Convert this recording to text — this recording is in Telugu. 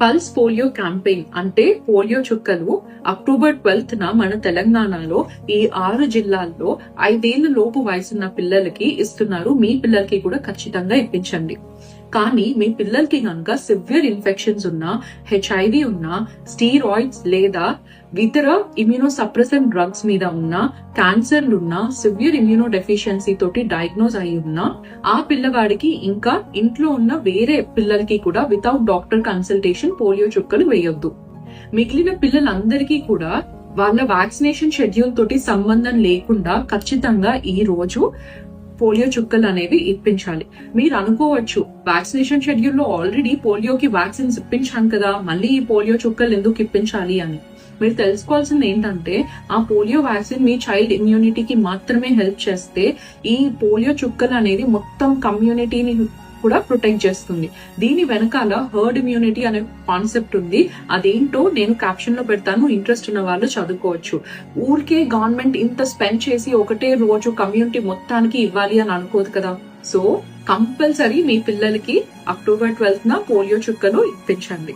పల్స్ పోలియో క్యాంపెయిన్ అంటే పోలియో చుక్కలు అక్టోబర్ ట్వెల్త్ న మన తెలంగాణలో ఈ ఆరు జిల్లాల్లో ఐదేళ్ళ లోపు వయసున్న పిల్లలకి ఇస్తున్నారు. మీ పిల్లలకి కూడా ఖచ్చితంగా ఇప్పించండి. కానీ మీ పిల్లలకి కనుక సివియర్ ఇన్ఫెక్షన్స్ ఉన్నా హెచ్ఐవి ఉన్నా స్టీరాయిడ్స్ లేదా ఇతర ఇమ్యూనో సప్రెసెంట్ డ్రగ్స్ మీద ఉన్న క్యాన్సర్లు ఉన్నా సివియర్ ఇమ్యూనో డెఫిషియన్సీ తోటి డయాగ్నోజ్ అయి ఉన్నా ఆ పిల్లవాడికి ఇంకా ఇంట్లో ఉన్న వేరే పిల్లలకి కూడా వితౌట్ డాక్టర్ కన్సల్టేషన్ పోలియో చుక్కలు వేయొద్దు. మిగిలిన పిల్లలందరికీ కూడా వాళ్ళ వ్యాక్సినేషన్ షెడ్యూల్ తోటి సంబంధం లేకుండా ఖచ్చితంగా ఈ రోజు పోలియో చుక్కలు అనేవి ఇప్పించాలి. మీరు అనుకోవచ్చు వ్యాక్సినేషన్ షెడ్యూల్లో ఆల్రెడీ పోలియోకి వ్యాక్సిన్స్ ఇప్పించాను కదా మళ్ళీ ఈ పోలియో చుక్కలు ఎందుకు ఇప్పించాలి అని. మీరు తెలుసుకోవాల్సింది ఏంటంటే ఆ పోలియో వ్యాక్సిన్ మీ చైల్డ్ ఇమ్యూనిటీకి మాత్రమే హెల్ప్ చేస్తే ఈ పోలియో చుక్కలు అనేది మొత్తం కమ్యూనిటీని కూడా ప్రొటెక్ట్ చేస్తుంది. దీని వెనకాల హర్డ్ ఇమ్యూనిటీ అనే కాన్సెప్ట్ ఉంది. అదేంటో నేను క్యాప్షన్లో పెడతాను. ఇంట్రెస్ట్ ఉన్న వాళ్ళు చదువుకోవచ్చు. ఊరికే గవర్నమెంట్ ఇంత స్పెండ్ చేసి ఒకటే రోజు కమ్యూనిటీ మొత్తానికి ఇవ్వాలి అని అనుకోదు కదా. సో కంపల్సరీ మీ పిల్లలకి అక్టోబర్ ట్వెల్త్ నా పోలియో చుక్కను ఇప్పించండి.